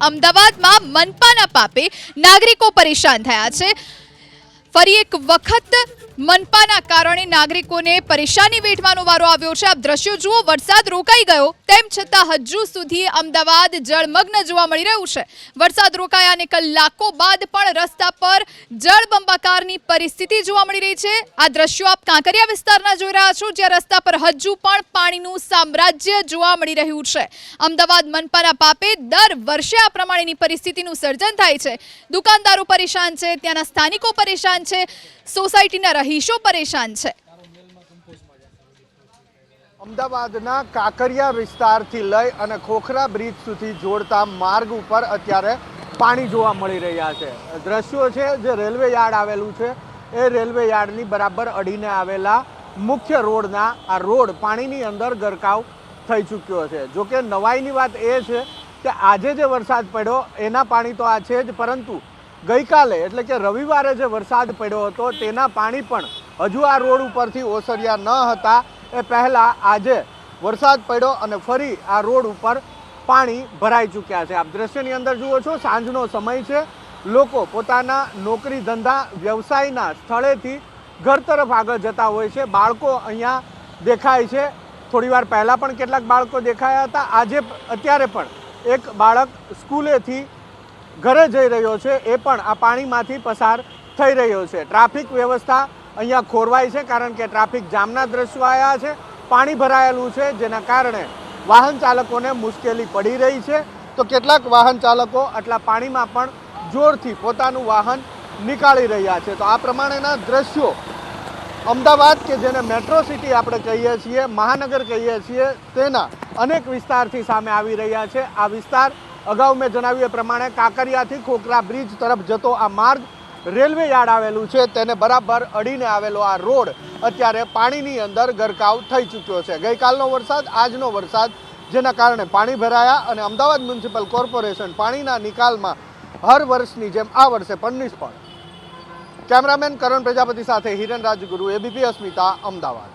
અમદાવાદમાં મનપાના પાપે નાગરિકો પરેશાન થયા છે. ફરી એક વખત મનપાના કારણે નાગરિકોને પરેશાની વેઠવાનો વારો આવ્યો છે. આપ દ્રશ્યો જુઓ, વરસાદ રોકાઈ ગયો. તેમ છતાં હજુ સુધી અમદાવાદ જળમગ્ન જોવા મળી રહ્યું છે. વરસાદ રોકાયા અને કલાકો બાદ પણ રસ્તા પર જળબંબાકારની પરિસ્થિતિ જોવા મળી રહી છે. આ દ્રશ્યો આપ કાંકરિયા વિસ્તારના જોઈ રહ્યા છો, જ્યાં રસ્તા પર હજુ પણ પાણીનું સામ્રાજ્ય જોવા મળી રહ્યું છે. અમદાવાદ મનપાના પાપે દર વર્ષે આ પ્રમાણેની પરિસ્થિતિનું સર્જન થાય છે. દુકાનદારો પરેશાન છે, ત્યાંના સ્થાનિકો પરેશાન છે. સોસાયટીના રહીશો પરેશાન છે. અમદાવાદના કાંકરિયા વિસ્તારથી લઈ અને ખોખરા બ્રિજ સુધી જોડતા માર્ગ ઉપર અત્યારે પાણી જોવા મળી રહ્યા છે. દ્રશ્યો છે જે રેલવે યાર્ડ આવેલું છે. એ રેલવે યાર્ડની બરાબર અડીને આવેલા મુખ્ય રોડના આ રોડ પાણીની અંદર ગરકાવ થઈ ચૂક્યો છે. જો કે નવાઈની વાત એ છે કે આજે જે વરસાદ પડ્યો, એના પાણી તો આ છે જ, પરંતુ ગઈકાલે, એટલે કે રવિવારે જે વરસાદ પડ્યો હતો, તેના પાણી પણ હજુ આ રોડ ઉપરથી ઓસર્યા ન હતા. એ પહેલાં આજે વરસાદ પડ્યો અને ફરી આ રોડ ઉપર પાણી ભરાઈ ચૂક્યા છે. આપ દ્રશ્યની અંદર જુઓ છો, સાંજનો સમય છે. લોકો પોતાના નોકરી ધંધા વ્યવસાયના સ્થળેથી ઘર તરફ આગળ જતા હોય છે. બાળકો અહીંયા દેખાય છે. થોડીવાર પહેલાં પણ કેટલાક બાળકો દેખાયા હતા. આજે અત્યારે પણ એક બાળક સ્કૂલેથી ઘરે જઈ રહ્યો છે, એ પણ આ પાણીમાંથી પસાર થઈ રહ્યો છે. ટ્રાફિક વ્યવસ્થા અહીંયા ખોરવાય છે, કારણ કે ટ્રાફિક જામના દ્રશ્યો આવ્યા છે, પાણી ભરાયેલું છે, જેના કારણે વાહન ચાલકોને મુશ્કેલી પડી રહી છે. તો કેટલાક વાહન ચાલકો આટલા પાણીમાં પણ જોરથી પોતાનું વાહન નીકાળી રહ્યા છે. તો આ પ્રમાણેના દ્રશ્યો અમદાવાદ કે જેને મેટ્રો સિટી આપણે કહીએ છીએ, મહાનગર કહીએ છીએ, તેના અનેક વિસ્તારથી સામે આવી રહ્યા છે. આ વિસ્તાર અગાઉ મેં જણાવ્યું એ પ્રમાણે કાંકરિયાથી ખોખરા બ્રિજ તરફ જતો આ માર્ગ રેલવે યાર્ડ આવેલું છે. તેને બરાબર અડીને આવેલો આ રોડ અત્યારે પાણીની અંદર ગરકાવ થઈ ચૂક્યો છે. ગઈકાલનો વરસાદ, આજનો વરસાદ, જેના કારણે પાણી ભરાયા અને અમદાવાદ મ્યુનિસિપલ કોર્પોરેશન પાણીના નિકાલમાં હર વર્ષની જેમ આ વર્ષે પણ નિષ્ફળ. કેમેરામેન કરણ પ્રજાપતિ સાથે હિરણ રાજગુરુ એબીપી અસ્મિતા, અમદાવાદ.